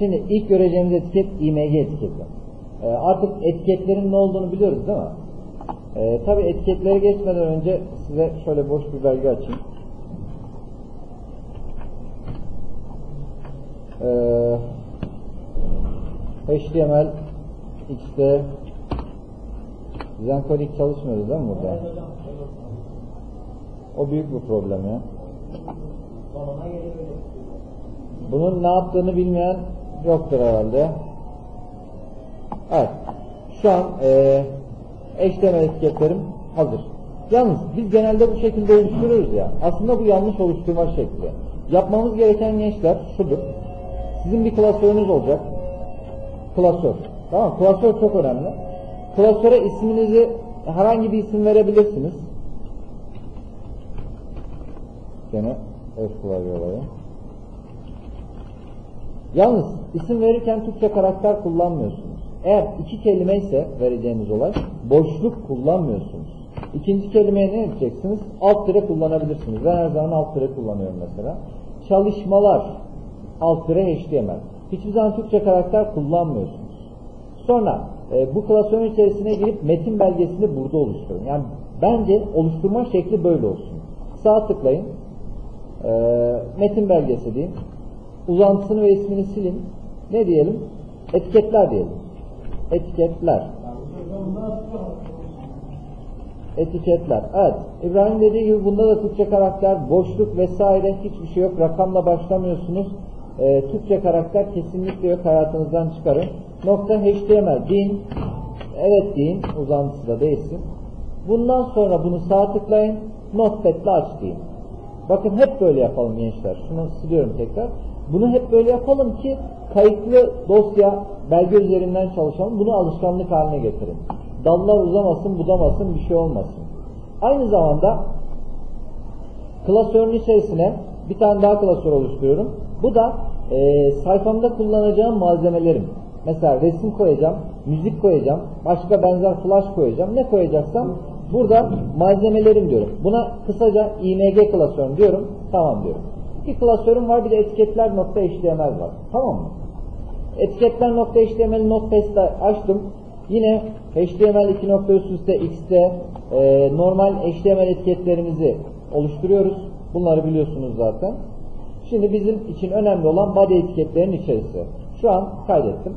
Şimdi ilk göreceğimiz etiket IMG etiketi. Ee, artık etiketlerin ne olduğunu biliyoruz değil mi? Ee, Tabi etiketlere geçmeden önce size şöyle boş bir belge açayım. Ee, HTML X'te Zenkodik çalışmıyoruz değil mi burada? O büyük bir problem ya. Bunun ne yaptığını bilmeyen yoktur herhalde. Evet. Şu an e, HTML etiketlerim hazır. Yalnız biz genelde bu şekilde oluşturuyoruz ya. Aslında bu yanlış oluşturma şekli. Yapmamız gereken gençler şudur. Sizin bir klasörünüz olacak. Klasör. Tamam Klasör çok önemli. Klasöre isminizi herhangi bir isim verebilirsiniz. Gene F klavye olayı. Yalnız isim verirken Türkçe karakter kullanmıyorsunuz. Eğer iki kelime ise vereceğiniz olay boşluk kullanmıyorsunuz. İkinci kelimeye ne edeceksiniz? Alt tire kullanabilirsiniz. Ben her zaman alt tire kullanıyorum mesela. Çalışmalar alt tire HTML. Hiçbir zaman Türkçe karakter kullanmıyorsunuz. Sonra e, bu klasörün içerisine girip metin belgesini burada oluşturun. Yani bence oluşturma şekli böyle olsun. Sağ tıklayın. E, metin belgesi deyin. Uzantısını ve ismini silin. Ne diyelim? Etiketler diyelim. Etiketler. Etiketler. Evet. İbrahim dediği gibi bunda da Türkçe karakter, boşluk vesaire hiçbir şey yok. Rakamla başlamıyorsunuz. Ee, Türkçe karakter kesinlikle yok. Hayatınızdan çıkarın. Nokta HTML deyin. Evet deyin. Uzantısı da değilsin. Bundan sonra bunu sağ tıklayın. Notepad'le aç deyin. Bakın hep böyle yapalım gençler. Şunu siliyorum tekrar. Bunu hep böyle yapalım ki kayıtlı dosya belge üzerinden çalışalım. Bunu alışkanlık haline getirin. Dallar uzamasın, budamasın, bir şey olmasın. Aynı zamanda klasörün içerisine bir tane daha klasör oluşturuyorum. Bu da e, sayfamda kullanacağım malzemelerim. Mesela resim koyacağım, müzik koyacağım, başka benzer flash koyacağım. Ne koyacaksam burada malzemelerim diyorum. Buna kısaca img klasörüm diyorum. Tamam diyorum. İki klasörüm var bir de etiketler.html var. Tamam mı? Etiketler.html notepad'de açtım. Yine HTML 2 nokta X'te e, normal HTML etiketlerimizi oluşturuyoruz. Bunları biliyorsunuz zaten. Şimdi bizim için önemli olan body etiketlerin içerisi. Şu an kaydettim.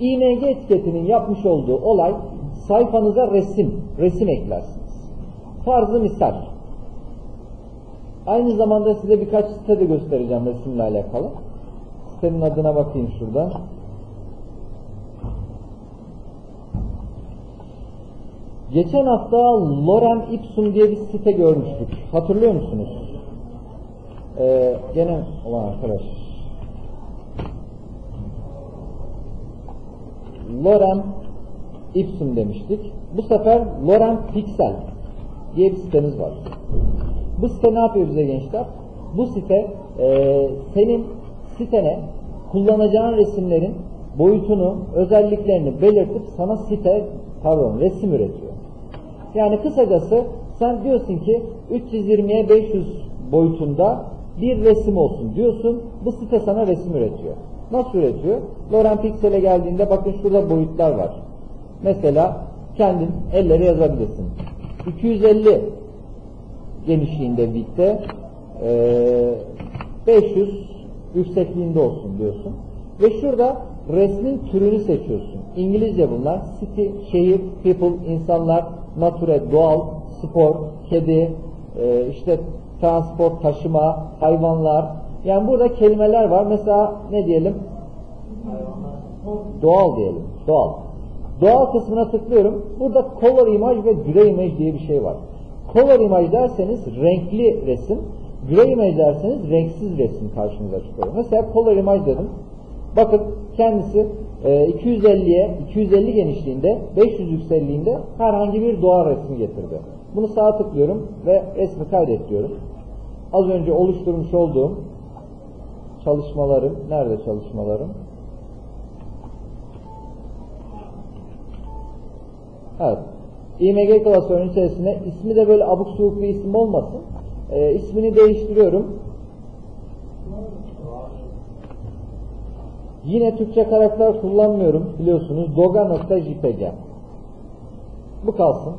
IMG etiketinin yapmış olduğu olay sayfanıza resim, resim eklersiniz. Farzı misal. Aynı zamanda size birkaç site de göstereceğim resimle alakalı. Sitenin adına bakayım şuradan. Geçen hafta Lorem Ipsum diye bir site görmüştük. Hatırlıyor musunuz? Ee, gene olan arkadaş. Lorem Ipsum demiştik. Bu sefer Lorem Pixel diye bir sitemiz var. Bu site ne yapıyor bize gençler? Bu site e, senin sitene kullanacağın resimlerin boyutunu, özelliklerini belirtip sana site, pardon resim üretiyor. Yani kısacası sen diyorsun ki 320'ye 500 boyutunda bir resim olsun diyorsun. Bu site sana resim üretiyor. Nasıl üretiyor? Lorem Pixel'e geldiğinde bakın şurada boyutlar var. Mesela kendin ellere yazabilirsin. 250 genişliğinde bitte e, 500 yüksekliğinde olsun diyorsun. Ve şurada resmin türünü seçiyorsun. İngilizce bunlar. City, şehir, people, insanlar, nature, doğal, spor, kedi, e, işte transport, taşıma, hayvanlar. Yani burada kelimeler var. Mesela ne diyelim? Doğal diyelim. Doğal. Doğal kısmına tıklıyorum. Burada color image ve gray image diye bir şey var. Color image derseniz renkli resim. Gray image derseniz renksiz resim karşınıza çıkıyor. Mesela color image dedim. Bakın kendisi 250'ye 250 genişliğinde 500 yüksekliğinde herhangi bir doğa resmi getirdi. Bunu sağa tıklıyorum ve resmi kaydet diyorum. Az önce oluşturmuş olduğum çalışmalarım, nerede çalışmalarım? Evet. IMG klasörünün içerisine ismi de böyle abuk subuk bir isim olmasın. E, ismini değiştiriyorum. Yine Türkçe karakter kullanmıyorum biliyorsunuz. Doga.jpg Bu kalsın.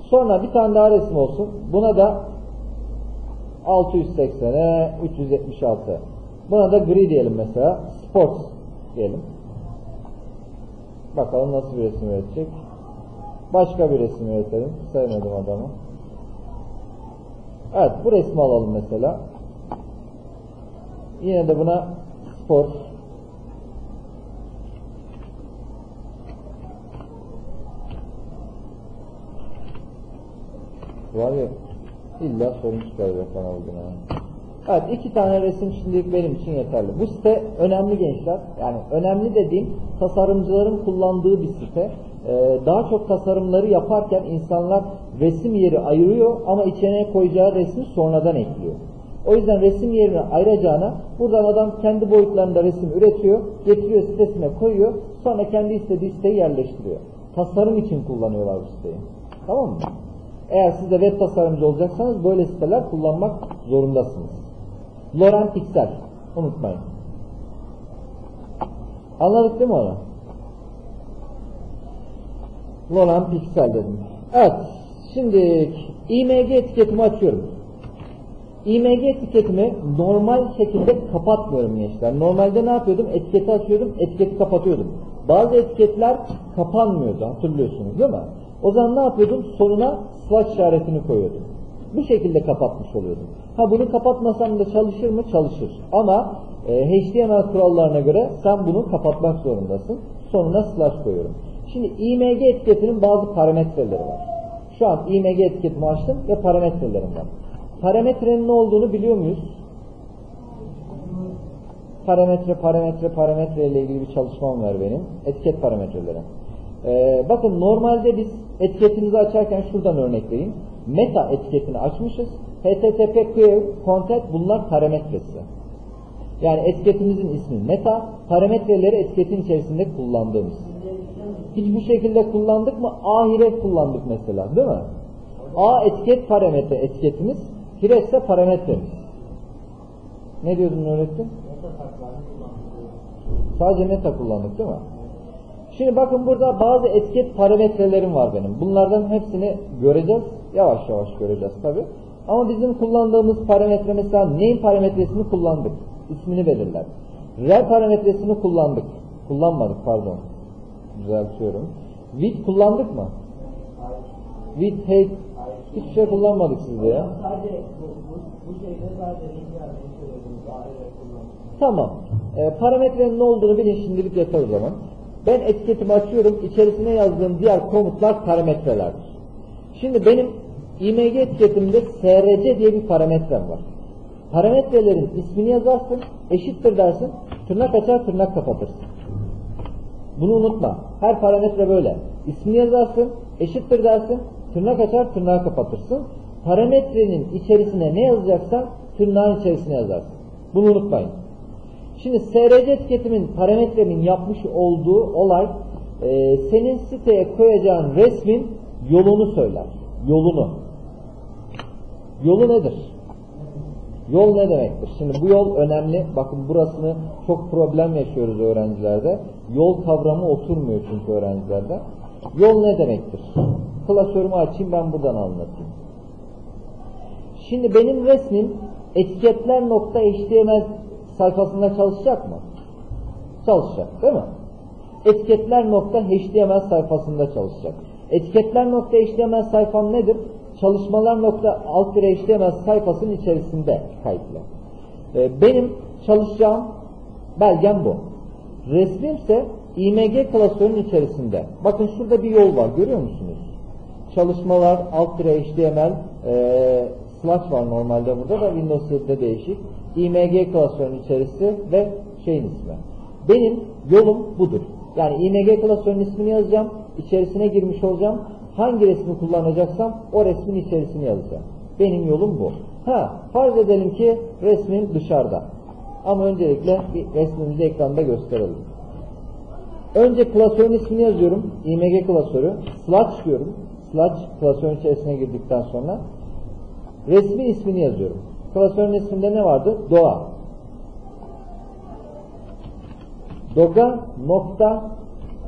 Sonra bir tane daha resim olsun. Buna da 680'e 376. Buna da gri diyelim mesela. Sports diyelim. Bakalım nasıl bir resim üretecek. Başka bir resim üretelim. Sevmedim adamı. Evet bu resmi alalım mesela. Yine de buna spor var ya illa sorun çıkaracak bana bugün ha. Evet iki tane resim şimdilik benim için yeterli. Bu site önemli gençler. Yani önemli dediğim tasarımcıların kullandığı bir site. Ee, daha çok tasarımları yaparken insanlar resim yeri ayırıyor ama içine koyacağı resmi sonradan ekliyor. O yüzden resim yerine ayıracağına buradan adam kendi boyutlarında resim üretiyor, getiriyor sitesine koyuyor, sonra kendi istediği siteyi yerleştiriyor. Tasarım için kullanıyorlar bu siteyi. Tamam mı? Eğer siz de web tasarımcı olacaksanız böyle siteler kullanmak zorundasınız. Loren Pixel. Unutmayın. Anladık değil mi onu? Loren Pixel dedim. Evet. Şimdi IMG etiketimi açıyorum. IMG etiketimi normal şekilde kapatmıyorum gençler. Normalde ne yapıyordum? Etiketi açıyordum, etiketi kapatıyordum. Bazı etiketler kapanmıyordu hatırlıyorsunuz değil mi? O zaman ne yapıyordum? Sonuna slash işaretini koyuyordum. Bu şekilde kapatmış oluyordum. Ha bunu kapatmasam da çalışır mı? Çalışır. Ama e, HTML kurallarına göre sen bunu kapatmak zorundasın. Sonuna slash koyuyorum. Şimdi IMG etiketinin bazı parametreleri var. Şu an IMG etiketimi açtım ve parametrelerim var. Parametrenin ne olduğunu biliyor muyuz? Parametre, parametre, parametre ile ilgili bir çalışmam var benim. Etiket parametreleri. Ee, bakın normalde biz etiketimizi açarken şuradan örnek vereyim. Meta etiketini açmışız. HTTP content bunlar parametresi. Yani etiketimizin ismi meta, parametreleri etiketin içerisinde kullandığımız. Hiç bu şekilde kullandık mı? A href kullandık mesela değil mi? A etiket parametre etiketimiz, href ise parametremiz. Ne diyordun öğrettin? Sadece meta kullandık değil mi? Şimdi bakın burada bazı etiket parametrelerim var benim. Bunlardan hepsini göreceğiz. Yavaş yavaş göreceğiz tabi. Ama bizim kullandığımız parametre mesela name parametresini kullandık. İsmini belirler. Rel parametresini kullandık. Kullanmadık pardon. Düzeltiyorum. With kullandık mı? With height hiçbir şey kullanmadık sizde ya. Sadece bu, şeyde sadece. Tamam. E, parametrenin ne olduğunu bilin şimdilik yeter o zaman. Ben etiketimi açıyorum. İçerisine yazdığım diğer komutlar parametrelerdir. Şimdi benim IMG etiketimde SRC diye bir parametrem var. Parametrelerin ismini yazarsın, eşittir dersin, tırnak açar tırnak kapatırsın. Bunu unutma. Her parametre böyle. İsmini yazarsın, eşittir dersin, tırnak açar tırnağı kapatırsın. Parametrenin içerisine ne yazacaksan tırnağın içerisine yazarsın. Bunu unutmayın. Şimdi SRC etiketimin parametrenin yapmış olduğu olay e, senin siteye koyacağın resmin yolunu söyler. Yolunu. Yolu nedir? Yol ne demektir? Şimdi bu yol önemli. Bakın burasını çok problem yaşıyoruz öğrencilerde. Yol kavramı oturmuyor çünkü öğrencilerde. Yol ne demektir? Klasörümü açayım ben buradan anlatayım. Şimdi benim resmim etiketler.html sayfasında çalışacak mı? Çalışacak değil mi? Etiketler.html sayfasında çalışacak. Etiketler.html sayfam nedir? Çalışmalar.alt.html sayfasının içerisinde kayıtlı. Ee, benim çalışacağım belgem bu. Resmim ise img klasörünün içerisinde. Bakın şurada bir yol var görüyor musunuz? Çalışmalar alt-html e, slash var normalde burada da Windows 7'de değişik. img klasörünün içerisi ve şeyin ismi. Benim yolum budur. Yani img klasörünün ismini yazacağım, içerisine girmiş olacağım. Hangi resmi kullanacaksam o resmin içerisine yazacağım. Benim yolum bu. Ha, farz edelim ki resmin dışarıda. Ama öncelikle bir resmimizi ekranda gösterelim. Önce klasörün ismini yazıyorum. img klasörü. Slash diyorum. Slash klasörün içerisine girdikten sonra resmi ismini yazıyorum. Klasörün isminde ne vardı? Doğa. Doga nokta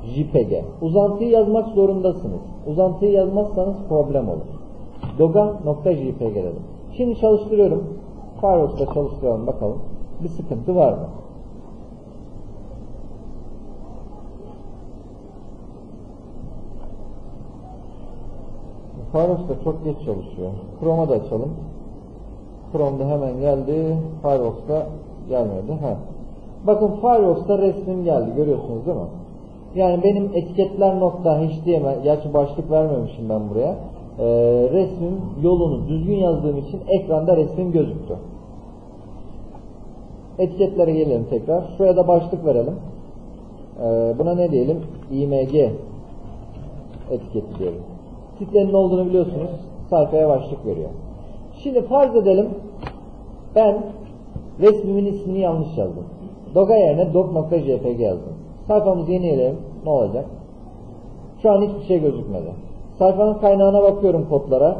JPG. Uzantıyı yazmak zorundasınız. Uzantıyı yazmazsanız problem olur. Doga nokta JPG dedim. Şimdi çalıştırıyorum. Firefox'ta çalıştıralım bakalım. Bir sıkıntı var mı? Firefox da çok geç çalışıyor. Chrome'a da açalım. Chrome'da hemen geldi. Firefox'ta gelmedi. Ha. Bakın Firefox'ta resmim geldi. Görüyorsunuz değil mi? Yani benim etiketler nokta HTML, gerçi başlık vermemişim ben buraya. Ee, resmim yolunu düzgün yazdığım için ekranda resmim gözüktü. Etiketlere gelelim tekrar. Şuraya da başlık verelim. Ee, buna ne diyelim? IMG etiketi diyelim. Sitenin olduğunu biliyorsunuz. Sayfaya başlık veriyor. Şimdi farz edelim ben resmimin ismini yanlış yazdım. Doga yerine dog.jpg yazdım. Sayfamızı yenileyelim. Ne olacak? Şu an hiçbir şey gözükmedi. Sayfanın kaynağına bakıyorum kodlara.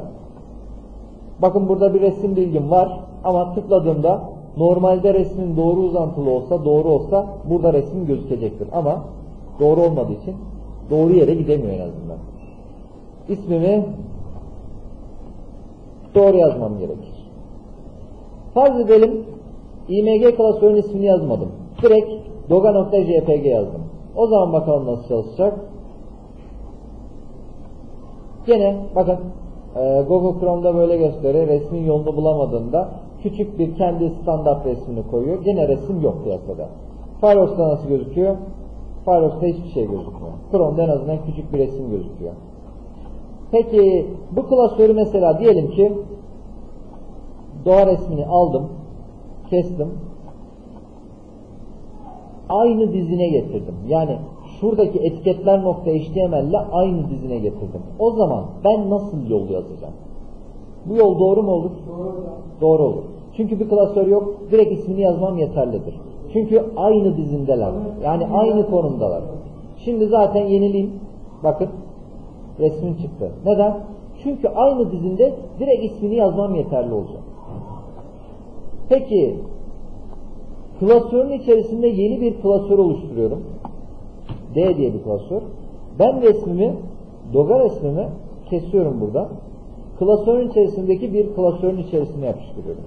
Bakın burada bir resim bilgim var ama tıkladığımda normalde resmin doğru uzantılı olsa doğru olsa burada resmin gözükecektir. Ama doğru olmadığı için doğru yere gidemiyor en azından. İsmimi doğru yazmam gerekir. Farz edelim IMG klasörün ismini yazmadım. Direkt doga.jpg yazdım. O zaman bakalım nasıl çalışacak. Gene bakın e, Google Chrome'da böyle gösteriyor. Resmin yolunu bulamadığında küçük bir kendi standart resmini koyuyor. Gene resim yok piyasada. Firefox'ta nasıl gözüküyor? Firefox'ta hiçbir şey gözükmüyor. Chrome'da en azından küçük bir resim gözüküyor. Peki bu klasörü mesela diyelim ki doğa resmini aldım, kestim, aynı dizine getirdim. Yani şuradaki etiketler nokta HTML ile aynı dizine getirdim. O zaman ben nasıl yol yazacağım? Bu yol doğru mu olur? Doğru. Doğru olur. Çünkü bir klasör yok. Direkt ismini yazmam yeterlidir. Çünkü aynı dizindeler. Yani aynı konumdalar. Şimdi zaten yenileyim. Bakın resmin çıktı. Neden? Çünkü aynı dizinde direkt ismini yazmam yeterli olacak. Peki klasörün içerisinde yeni bir klasör oluşturuyorum. D diye bir klasör. Ben resmimi, doga resmimi kesiyorum burada. Klasörün içerisindeki bir klasörün içerisine yapıştırıyorum.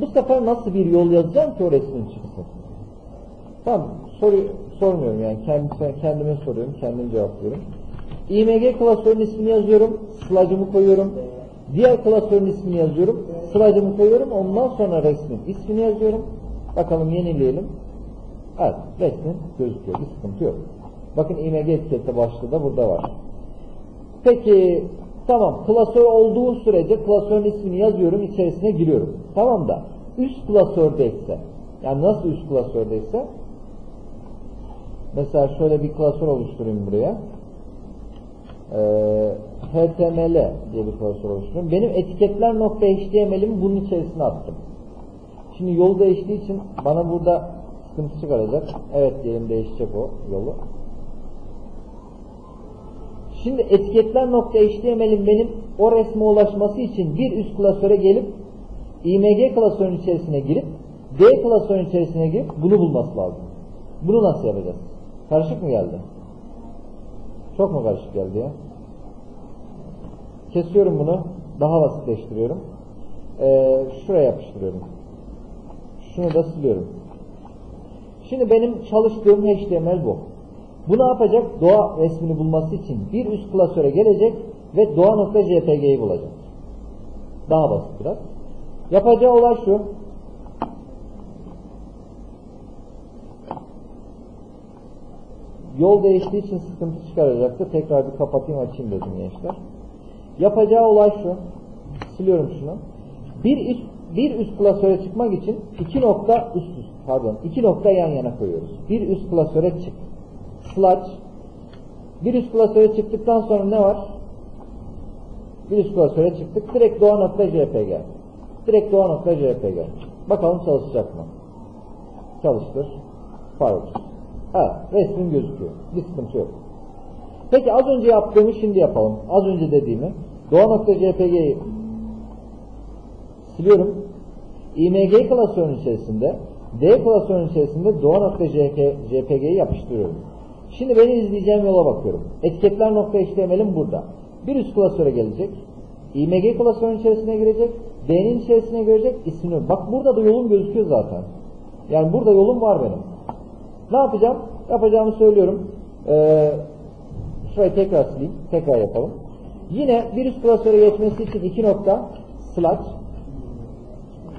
Bu sefer nasıl bir yol yazacağım ki o resmin çıksın? Tamam, soru, sormuyorum yani kendime, kendime soruyorum, kendim cevaplıyorum. IMG klasörün ismini yazıyorum, slacımı koyuyorum. Diğer klasörün ismini yazıyorum, slacımı koyuyorum. Ondan sonra resmin ismini yazıyorum. Bakalım yenileyelim. Evet, resmin gözüküyor. Bir sıkıntı yok. Bakın IMG etikette başlığı da burada var. Peki, tamam klasör olduğu sürece klasörün ismini yazıyorum, içerisine giriyorum. Tamam da üst klasördeyse, yani nasıl üst klasördeyse, mesela şöyle bir klasör oluşturayım buraya. Ee, HTML diye bir klasör oluşturuyorum. Benim etiketler nokta HTML'imi bunun içerisine attım. Şimdi yol değiştiği için bana burada sıkıntı çıkaracak. Evet diyelim değişecek o yolu. Şimdi etiketler nokta HTML'in benim o resme ulaşması için bir üst klasöre gelip IMG klasörün içerisine girip D klasörün içerisine girip bunu bulması lazım. Bunu nasıl yapacağız? Karışık mı geldi? Çok mu karışık geldi ya? Kesiyorum bunu. Daha basitleştiriyorum. Ee, şuraya yapıştırıyorum. Şunu da siliyorum. Şimdi benim çalıştığım HTML bu. Bu ne yapacak? Doğa resmini bulması için bir üst klasöre gelecek ve doğa.jpg'yi bulacak. Daha basit biraz. Yapacağı olay şu. Yol değiştiği için sıkıntı çıkaracaktı. Tekrar bir kapatayım açayım dedim gençler. Yapacağı olay şu. Siliyorum şunu. Bir üst, bir üst klasöre çıkmak için iki nokta üst üst pardon iki nokta yan yana koyuyoruz. Bir üst klasöre çık. Slash bir üst klasöre çıktıktan sonra ne var? Bir üst klasöre çıktık. Direkt doğa.jpg. Direkt doğa.jpg. Bakalım çalışacak mı? Çalıştır. Firefox. Evet, resmin gözüküyor. Bir sıkıntı yok. Peki az önce yaptığımı şimdi yapalım. Az önce dediğimi. Doğa.jpg'yi siliyorum. IMG klasörün içerisinde D klasörün içerisinde doğa.jpg'yi yapıştırıyorum. Şimdi beni izleyeceğim yola bakıyorum. Etiketler.html'im burada. Bir üst klasöre gelecek. IMG klasörün içerisine girecek. D'nin içerisine girecek. ismini. Bak burada da yolum gözüküyor zaten. Yani burada yolum var benim. Ne yapacağım? Yapacağımı söylüyorum. Ee, şurayı tekrar sileyim. Tekrar yapalım. Yine bir üst klasöre geçmesi için iki nokta slash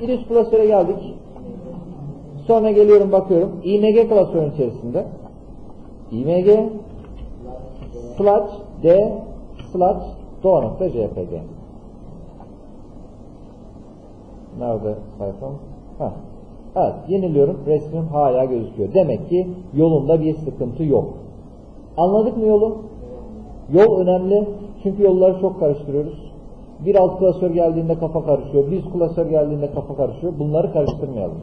bir üst klasöre geldik. Sonra geliyorum bakıyorum. IMG klasörün içerisinde. IMG slash D slash doğa.jpg Nerede sayfam? Heh. Evet, yeniliyorum. Resmim hala gözüküyor. Demek ki yolumda bir sıkıntı yok. Anladık mı yolu? Yol önemli. Çünkü yolları çok karıştırıyoruz. Bir alt klasör geldiğinde kafa karışıyor. Bir üst klasör geldiğinde kafa karışıyor. Bunları karıştırmayalım.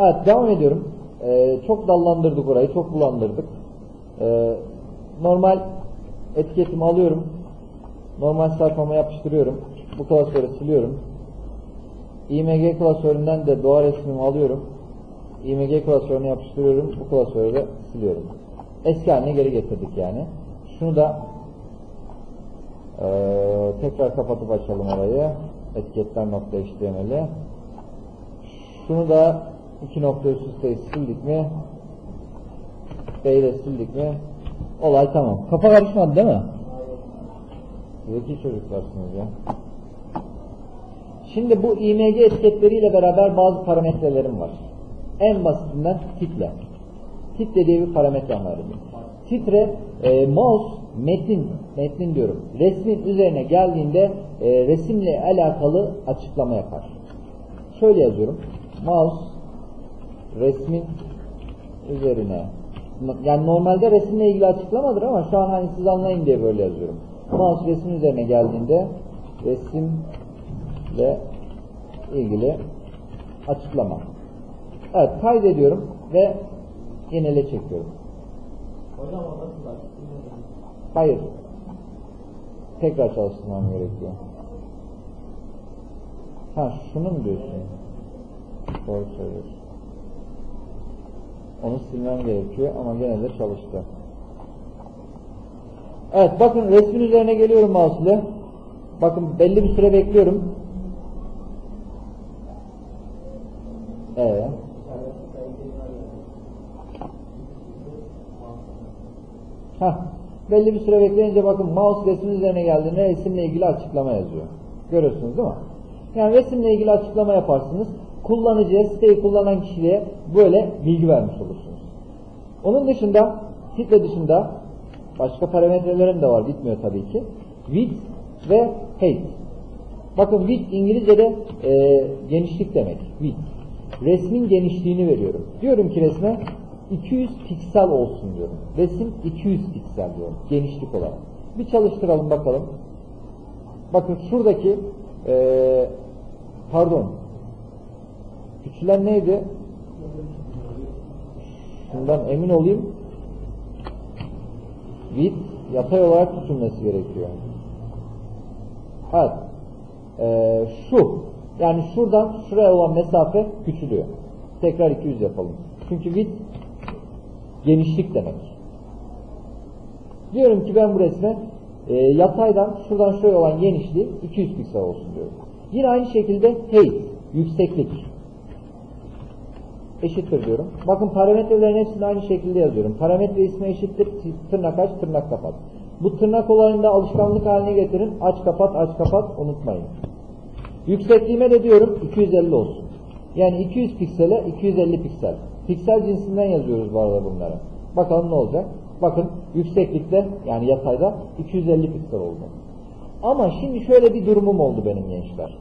Evet, devam ediyorum. Ee, çok dallandırdık orayı. Çok bulandırdık. Ee, normal etiketimi alıyorum. Normal sayfama yapıştırıyorum. Bu klasörü siliyorum. IMG klasöründen de doğa resmimi alıyorum. IMG klasörüne yapıştırıyorum. Bu klasörü de siliyorum. Eski haline geri getirdik yani. Şunu da eee, tekrar kapatıp açalım orayı. Etiketler.html'i Şunu da iki nokta üst üste sildik mi? B'yi sildik mi? Olay tamam. Kafa karışmadı değil mi? Zeki çocuklarsınız ya. Şimdi bu IMG etiketleriyle beraber bazı parametrelerim var. En basitinden titre. Titre diye bir parametrem var. benim. Titre e, mouse metin, metnin diyorum. Resmin üzerine geldiğinde e, resimle alakalı açıklama yapar. Şöyle yazıyorum. Mouse resmin üzerine yani normalde resimle ilgili açıklamadır ama şu an hani siz anlayın diye böyle yazıyorum. Mouse resmin üzerine geldiğinde resimle ilgili açıklama. Evet kaydediyorum ve yenile çekiyorum. Hocam. Hayır. Tekrar çalıştırmam gerekiyor. Ha şunu mu diyorsun? Doğru söylüyorsun. Onu silmem gerekiyor ama gene de çalıştı. Evet bakın resmin üzerine geliyorum mouse. Bakın belli bir süre bekliyorum. Evet. Heh, belli bir süre bekleyince bakın mouse resmin üzerine geldiğinde resimle ilgili açıklama yazıyor. Görüyorsunuz değil mi? Yani resimle ilgili açıklama yaparsınız. Kullanıcıya, siteyi kullanan kişiye böyle bilgi vermiş olursunuz. Onun dışında, titre dışında başka parametrelerim de var. Bitmiyor tabii ki. Width ve height. Bakın width İngilizce'de e, genişlik demek. Width. Resmin genişliğini veriyorum. Diyorum ki resme 200 piksel olsun diyorum. Resim 200 piksel diyorum. Genişlik olarak. Bir çalıştıralım bakalım. Bakın şuradaki e, pardon küçülen neydi? Şundan emin olayım. Width yatay olarak küçülmesi gerekiyor. Evet. Ee, şu. Yani şuradan şuraya olan mesafe küçülüyor. Tekrar 200 yapalım. Çünkü width genişlik demek. Diyorum ki ben bu resme e, yataydan şuradan şuraya olan genişliği 200 piksel olsun diyorum. Yine aynı şekilde height, yükseklik eşittir diyorum. Bakın parametrelerin hepsini aynı şekilde yazıyorum. Parametre ismi eşittir tırnak aç tırnak kapat. Bu tırnak olayında alışkanlık haline getirin. Aç kapat aç kapat unutmayın. Yüksekliğime de diyorum 250 olsun. Yani 200 piksele 250 piksel. Piksel cinsinden yazıyoruz bu arada bunları. Bakalım ne olacak. Bakın yükseklikte yani yatayda 250 piksel oldu. Ama şimdi şöyle bir durumum oldu benim gençler.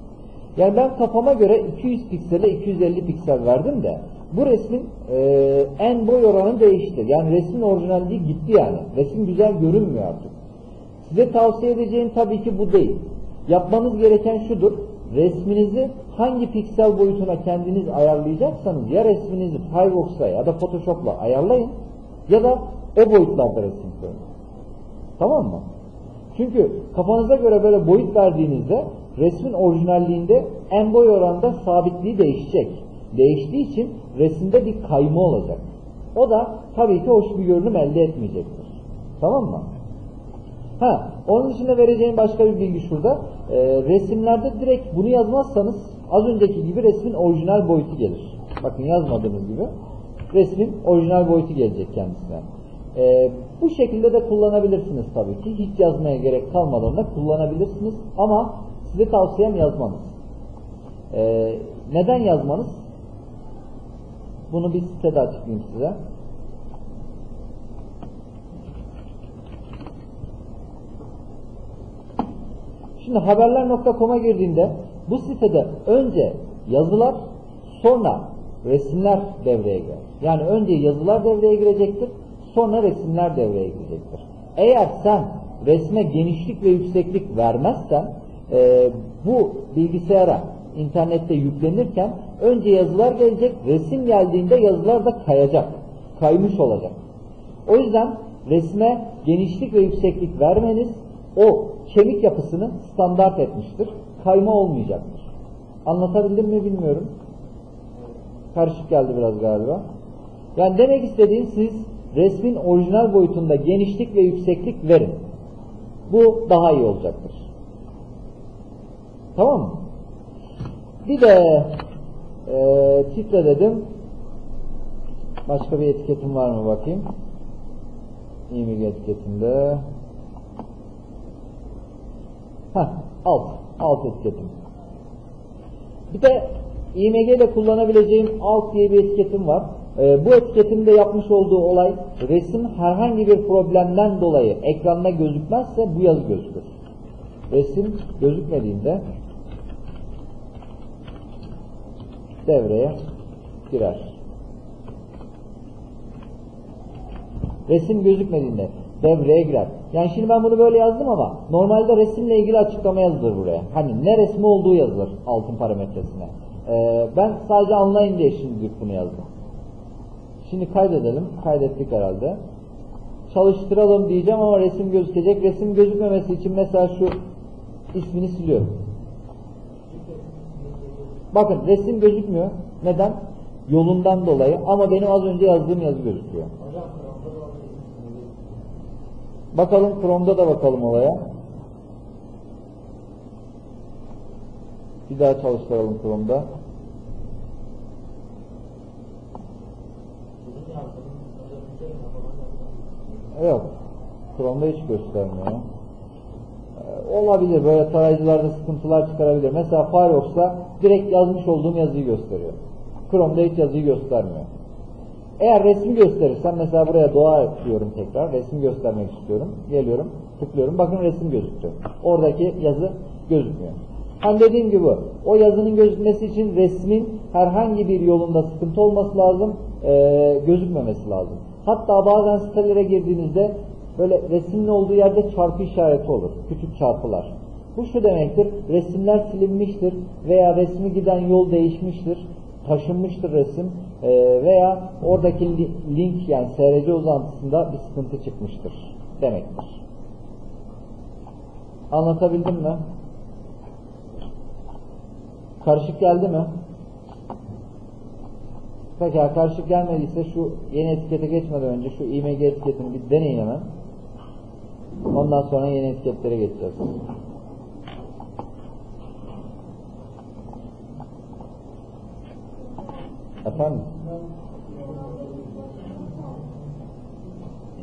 Yani ben kafama göre 200 piksele 250 piksel verdim de bu resmin e, en boy oranı değişti. Yani resmin orijinalliği gitti yani. Resim güzel görünmüyor artık. Size tavsiye edeceğim tabii ki bu değil. Yapmanız gereken şudur. Resminizi hangi piksel boyutuna kendiniz ayarlayacaksanız ya resminizi Firefox'la ya da Photoshop'la ayarlayın ya da o boyutlarda resim koyun. Tamam mı? Çünkü kafanıza göre böyle boyut verdiğinizde resmin orijinalliğinde en boy oranında sabitliği değişecek. Değiştiği için resimde bir kayma olacak. O da tabii ki hoş bir görünüm elde etmeyecektir. Tamam mı? Ha, onun dışında vereceğim başka bir bilgi şurada. Ee, resimlerde direkt bunu yazmazsanız az önceki gibi resmin orijinal boyutu gelir. Bakın yazmadığınız gibi resmin orijinal boyutu gelecek kendisine. Ee, bu şekilde de kullanabilirsiniz tabii ki. Hiç yazmaya gerek kalmadan da kullanabilirsiniz. Ama size tavsiyem yazmanız. Ee, neden yazmanız? Bunu bir sitede açıklayayım size. Şimdi haberler.com'a girdiğinde bu sitede önce yazılar sonra resimler devreye girer. Yani önce yazılar devreye girecektir sonra resimler devreye girecektir. Eğer sen resme genişlik ve yükseklik vermezsen e, bu bilgisayara internette yüklenirken önce yazılar gelecek resim geldiğinde yazılar da kayacak. Kaymış olacak. O yüzden resme genişlik ve yükseklik vermeniz o kemik yapısını standart etmiştir. Kayma olmayacaktır. Anlatabildim mi bilmiyorum. Karışık geldi biraz galiba. Yani demek istediğim siz resmin orijinal boyutunda genişlik ve yükseklik verin. Bu daha iyi olacaktır. Tamam mı? Bir de e, titre dedim. Başka bir etiketim var mı bakayım. İmig etiketinde. Heh, alt. Alt etiketim. Bir de IMG ile kullanabileceğim alt diye bir etiketim var. Ee, bu etiketin de yapmış olduğu olay resim herhangi bir problemden dolayı ekranda gözükmezse bu yazı gözükür. Resim gözükmediğinde devreye girer. Resim gözükmediğinde devreye girer. Yani şimdi ben bunu böyle yazdım ama normalde resimle ilgili açıklama yazılır buraya. Hani ne resmi olduğu yazılır altın parametresine. Ee, ben sadece anlayın diye şimdi bunu yazdım. Şimdi kaydedelim. Kaydettik herhalde. Çalıştıralım diyeceğim ama resim gözükecek. Resim gözükmemesi için mesela şu ismini siliyorum. Bakın resim gözükmüyor. Neden? Yolundan dolayı ama benim az önce yazdığım yazı gözüküyor. Bakalım Chrome'da da bakalım olaya. Bir daha çalıştıralım Chrome'da. Yok. Chrome'da hiç göstermiyor. Ee, olabilir. Böyle tarayıcılarda sıkıntılar çıkarabilir. Mesela Firefox'ta direkt yazmış olduğum yazıyı gösteriyor. Chrome'da hiç yazıyı göstermiyor. Eğer resmi gösterirsem mesela buraya doğa diyorum tekrar. Resim göstermek istiyorum. Geliyorum. Tıklıyorum. Bakın resim gözüktü. Oradaki yazı gözükmüyor. Hani dediğim gibi o yazının gözükmesi için resmin herhangi bir yolunda sıkıntı olması lazım. E, gözükmemesi lazım. Hatta bazen sitelere girdiğinizde böyle resimli olduğu yerde çarpı işareti olur. Küçük çarpılar. Bu şu demektir. Resimler silinmiştir veya resmi giden yol değişmiştir. Taşınmıştır resim e, veya oradaki li link yani SRC uzantısında bir sıkıntı çıkmıştır demektir. Anlatabildim mi? Karışık geldi mi? Pekala karışık gelmediyse şu yeni etikete geçmeden önce şu IMG etiketini bir deneyin hemen. Ondan sonra yeni etiketlere geçeceğiz. Efendim?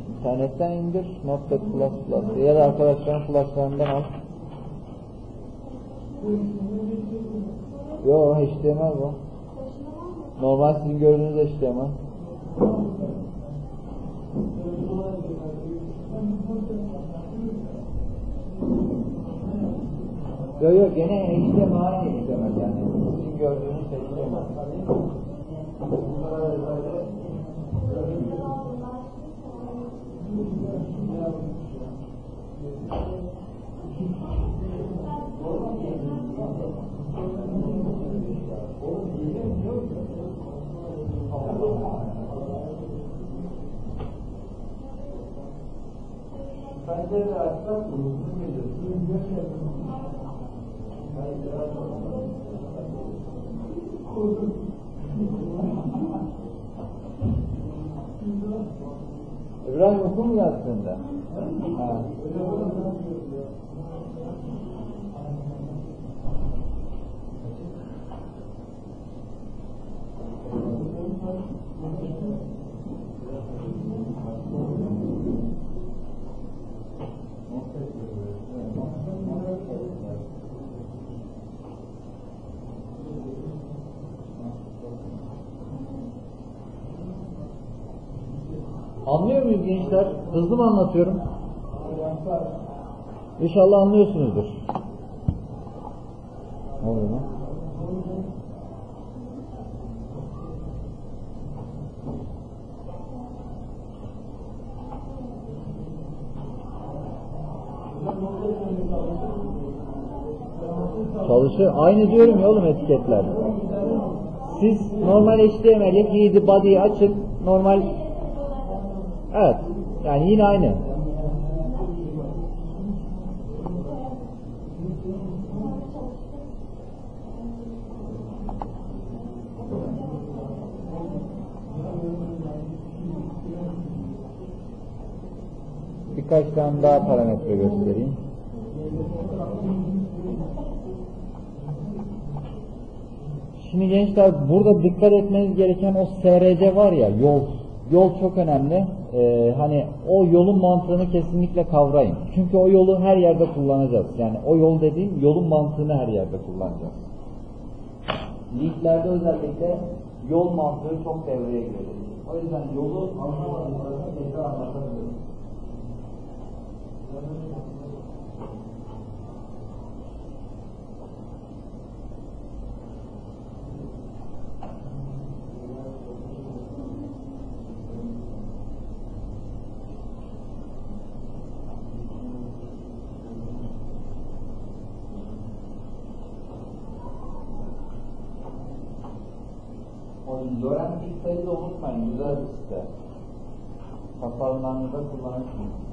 İnternetten indir Notepad Plus Plus ya da arkadaşların pluslarından al. Yo HTML bu. Normal sizin gördüğünüz HTML. Yo yo gene HTML aynı HTML yani. Sizin gördüğünüz HTML. Pencere açsak İbrahim okul mu yazsın da? Ha. Anlıyor muyuz gençler? Hızlı mı anlatıyorum? İnşallah anlıyorsunuzdur. Ne oluyor lan? Çalışıyor. Aynı diyorum ya oğlum etiketler. Siz normal HTML'e giydi body'yi açın. Normal Evet. Yani yine aynı. Birkaç tane daha parametre göstereyim. Şimdi gençler burada dikkat etmeniz gereken o SRC var ya yol. Yol çok önemli. Ee, hani o yolun mantığını kesinlikle kavrayın. Çünkü o yolu her yerde kullanacağız. Yani o yol dediğim yolun mantığını her yerde kullanacağız. Linklerde özellikle yol mantığı çok devreye giriyor. O yüzden yolu anlamadıklarını tekrar anlatabilirim. O Lorem Pixel'i de unutmayın. Güzel bir site. Tasarımlarınızda kullanırsınız.